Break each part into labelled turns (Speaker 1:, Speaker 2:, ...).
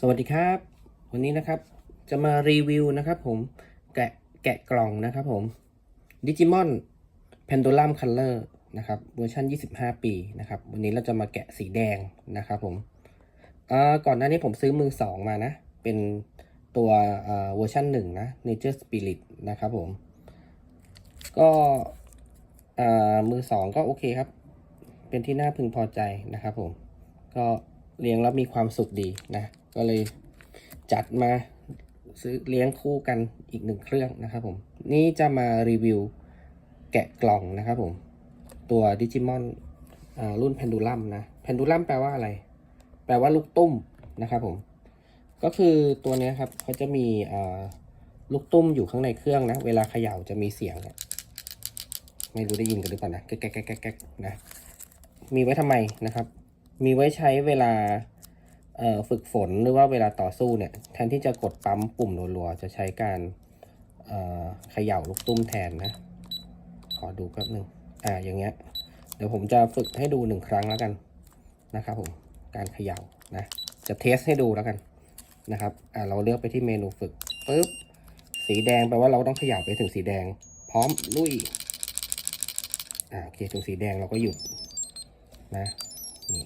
Speaker 1: สวัสดีครับ วันนี้นะครับจะมารีวิวนะครับผมแกะแกะกล่องนะครับผม Digimon Pendulum Color นะครับเวอร์ชัน25 ปีนะครับ วันนี้เราจะมาแกะสีแดงนะครับผมอ่าก่อนหน้านี้ผมซื้อมือ2มานะ เป็นตัวอ่าเวอร์ชัน1นะ Nature Spirit นะครับผม ก็อ่ามือ2ก็โอเคครับ เป็นที่น่าพึงพอใจนะครับผม ก็เลี้ยงแล้วมีความสุขดีนะ ก็เลยจัดมาซื้อเลี้ยงคู่กันอีกหนึ่งเครื่องนะครับผม นี่จะมารีวิวแกะกล่องนะครับผม ตัวดิจิมอนรุ่นเพนดูลัมนะเพนดูลัมแปลว่าอะไร แปลว่าลูกตุ้มนะครับผม ก็คือตัวนี้ครับเขาจะมีลูกตุ้มอยู่ข้างในเครื่องนะ เวลาเขย่าจะมีเสียงเนี่ยไม่รู้ได้ยินกันหรือเปล่านะแก๊กแก๊กแก๊กแก๊กนะ มีไว้ทำไมนะครับ มีไว้ใช้เวลา ฝึกฝนหรือว่าเวลาต่อสู้เนี่ยแทนที่จะกดปั๊มปุ่มรัวๆจะใช้การเขย่าลูกตุ้มแทนนะ ขอดูแป๊บหนึ่งอ่าอย่างเงี้ยเดี๋ยวผมจะฝึกให้ดูหนึ่งครั้งแล้วกันนะครับผมการเขย่านะจะเทสให้ดูแล้วกันนะครับอ่าเราเลือกไปที่เมนูฝึกปุ๊บสีแดงแปลว่าเราต้องเขย่าไปถึงสีแดง พร้อมลุยอ่าโอเคถึงสีแดงเราก็หยุดนะนี่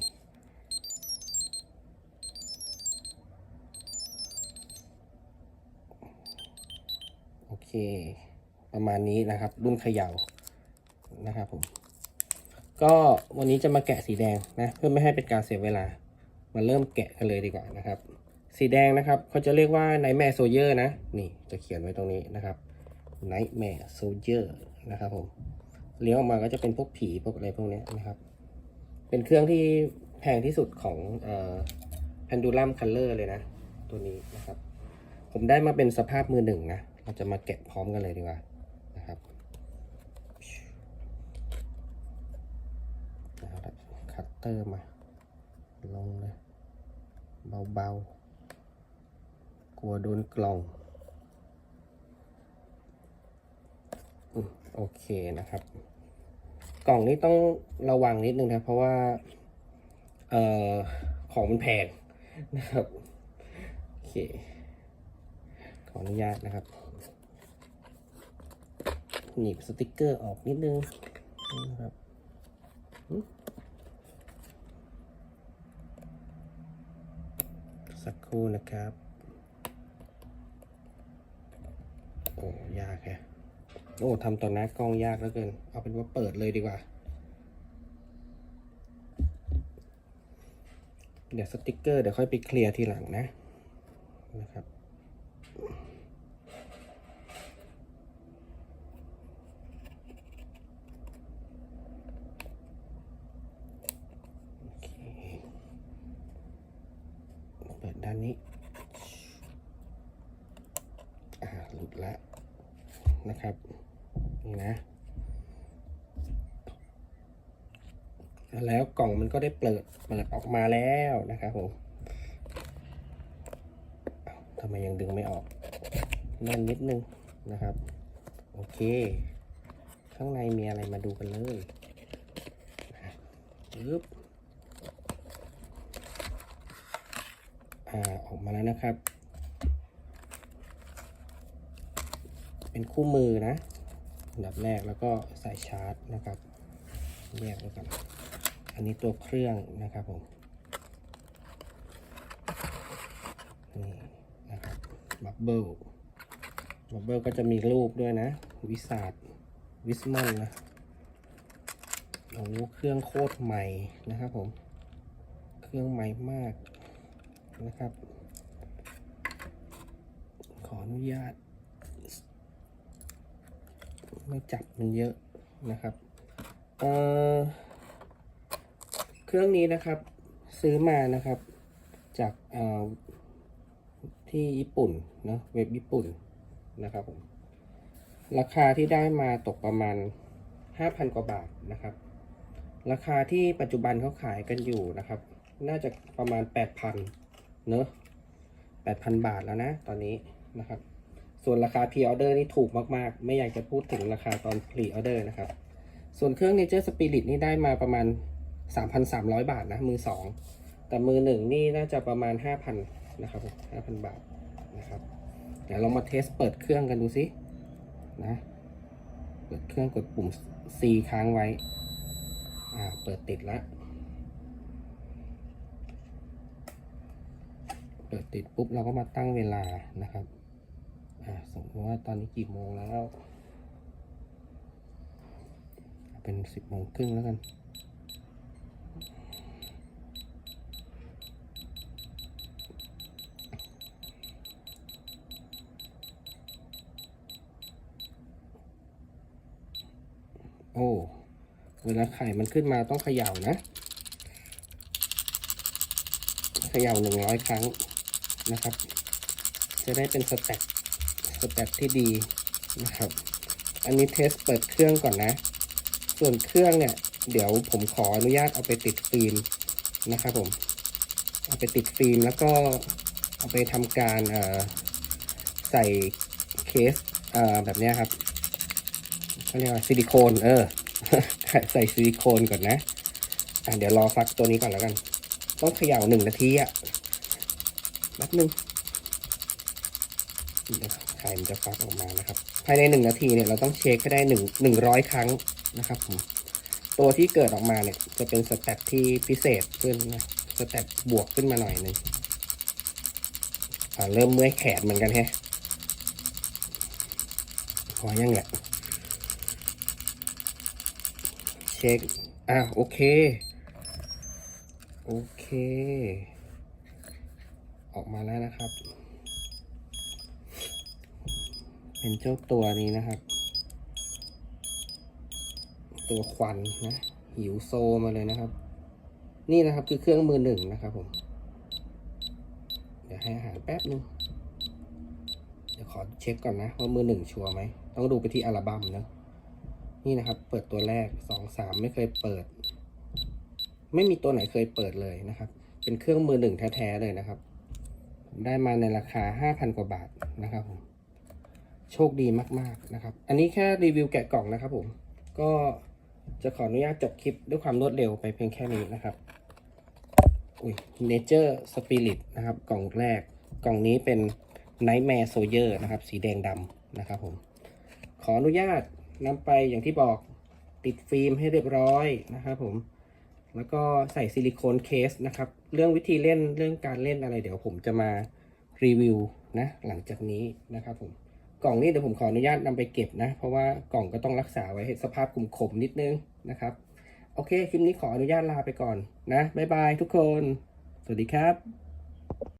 Speaker 1: เค ประมาณนี้นะครับ รุ่นเขย่านะครับผม ก็วันนี้จะมาแกะสีแดงนะ เพื่อไม่ให้เป็นการเสียเวลา มาเริ่มแกะกันเลยดีกว่านะครับ สีแดงนะครับเขาจะเรียกว่า Nightmare Soldier นะ นี่จะเขียนไว้ตรงนี้นะครับ Nightmare Soldier นะครับผมเลี้ยงออกมาก็จะเป็นพวกผีพวกอะไรพวกนี้นะครับ เป็นเครื่องที่แพงที่สุดของเอ่อ Pendulum Color เลยนะ ตัวนี้นะครับ ผมได้มาเป็นสภาพมือหนึ่งนะ เราจะมาแกะพร้อมกันเลยดีกว่านะครับเอาละคัตเตอร์มา ลงเลย เบาๆ กลัวโดนกล่องโอเคนะครับ กล่องนี้ต้องระวังนิดนึงนะเพราะว่าเอ่อของมันแพงนะครับ โอเค ขออนุญาตนะครับ หนีบสติกเกอร์ออกนิดนึงนะครับสักครู่นะครับ โอ้ยากแฮะโอ้ทำต่อหน้ากล้องยากแล้วเกิน เอาเป็นว่าเปิดเลยดีกว่า เดี๋ยวสติกเกอร์เดี๋ยวค่อยไปเคลียร์ทีหลังนะนะครับ โอเค เปิ ด้านนี้หลุดแล้วนะครับนี่นะ แล้วกล่องมันก็ได้เปิดเปิดออกมาแล้วนะครับผมทำไมยังดึงไม่ออกแน่นนิดนึงนะครับ โอเค ข้างในมีอะไรมาดูกันเลยปึ๊บ อ่าออกมาแล้วนะครับ เป็นคู่มือนะอันดับแรกแล้วก็สายชาร์จนะครับแยกไว้กันอันนี้ตัวเครื่องนะครับผมนี่นะครับบับเบิลบับเบิลก็จะมีรูปด้วยนะ วิสาดวิสมอนนะโอ้โหเครื่องโคตรใหม่นะครับผม เครื่องใหม่มาก นะครับ ขออนุญาต ไม่จับมันเยอะนะครับเเครื่องนี้นะครับซื้อมานะครับ จากที่ญี่ปุ่นเนอะเว็บญี่ปุ่นนะครับผมราคาที่ได้มาตกประมาณ 5,000 กว่าบาทนะครับ ราคาที่ปัจจุบันเขาขายกันอยู่นะครับ น่าจะประมาณ 8,000 เนอะ8,000บาทแล้วนะ ตอนนี้นะครับ ส่วนราคา pre order นี่ถูกมากๆ ไม่อยากจะพูดถึงราคาตอน pre order นะครับ ส่วนเครื่อง Nature Spirit นี่ได้มาประมาณ 3,300 บาทนะ มือสองแต่มือหนึ่งนี่น่าจะประมาณ 5,000 นะครับผมห้าพันบาทนะครับเดี๋ยวเรามาเทสเปิดเครื่องกันดูสินะเปิดเครื่องกดปุ่ม C ค้างไว้ อ่า เปิดติดแล้ว เปิดติดปุ๊บเราก็มาตั้งเวลานะครับอ่าสมมติว่าตอนนี้กี่โมงแล้ว เป็นสิบโมงครึ่งแล้วกันโอ้ เวลาไข่มันขึ้นมาต้องเขย่านะ เขย่าหนึ่งร้อยครั้ง นะครับ จะได้เป็นสเต็ปสเต็ปที่ดีนะครับ อันนี้เทสเปิดเครื่องก่อนนะ ส่วนเครื่องเนี่ย เดี๋ยวผมขออนุญาตเอาไปติดฟิล์มนะครับผม เอาไปติดฟิล์มแล้วก็เอาไปทำการใส่เคสเแบบนี้ครับเขาเรียกว่าซิลิโคนเออใส่ซิลิโคนก่อนนะอะเดี๋ยวรอฟักตัวนี้ก่อนแล้วกัน ต้องเขย่าหนึ่งนาทีอะ แป๊บนึงไข่มันจะฟักออกมานะครับ ภายในหนึ่งนาทีเนี่ยเราต้องเช็คให้ได้หนึ่งหนึ่งร้อยครั้งนะครับผมตัวที่เกิดออกมาเนี่ยจะเป็นสเต็ปที่พิเศษขึ้นนะสเต็ปบวกขึ้นมาหน่อยหนึ่งเริ่มเมื่อยแขนเหมือนกันแฮะพอยังแหละเช็คอะโอเค โอเค ออกมาแล้วนะครับ เป็นเจ้าตัวนี้นะครับ ตัวควันนะหิวโซมาเลยนะครับ นี่นะครับคือเครื่องมือหนึ่งนะครับผมเดี๋ยวให้อาหารแป๊บนึงเดี๋ยวขอเช็คก่อนนะว่ามือหนึ่งชัวร์ไหมต้องดูไปที่อัลบั้มนะนี่นะครับ เปิดตัวแรกสองสามไม่เคยเปิด ไม่มีตัวไหนเคยเปิดเลยนะครับ เป็นเครื่องมือหนึ่งแท้ๆเลยนะครับ ได้มาในราคาห้าพันกว่าบาทนะครับผมโชคดีมากๆนะครับ อันนี้แค่รีวิวแกะกล่องนะครับผมก็จะขออนุญาตจบคลิปด้วยความรวดเร็วไปเพียงแค่นี้นะครับอุ้ย Nature Spirit นะครับ กล่องแรก กล่องนี้เป็น Nightmare Soldier นะครับ สีแดงดำนะครับผม ขออนุญาตนำไปอย่างที่บอกติดฟิล์มให้เรียบร้อยนะครับผม แล้วก็ใส่ซิลิโคนเคสนะครับ เรื่องวิธีเล่นเรื่องการเล่นอะไร เดี๋ยวผมจะมารีวิวนะหลังจากนี้นะครับผมกล่องนี้เดี๋ยวผมขออนุญาตนำไปเก็บนะ เพราะว่ากล่องก็ต้องรักษาไว้ให้สภาพกลุ่มขมนิดนึงนะครับ โอเคคลิปนี้ขออนุญาตลาไปก่อนนะบ๊ายบายทุกคน สวัสดีครับ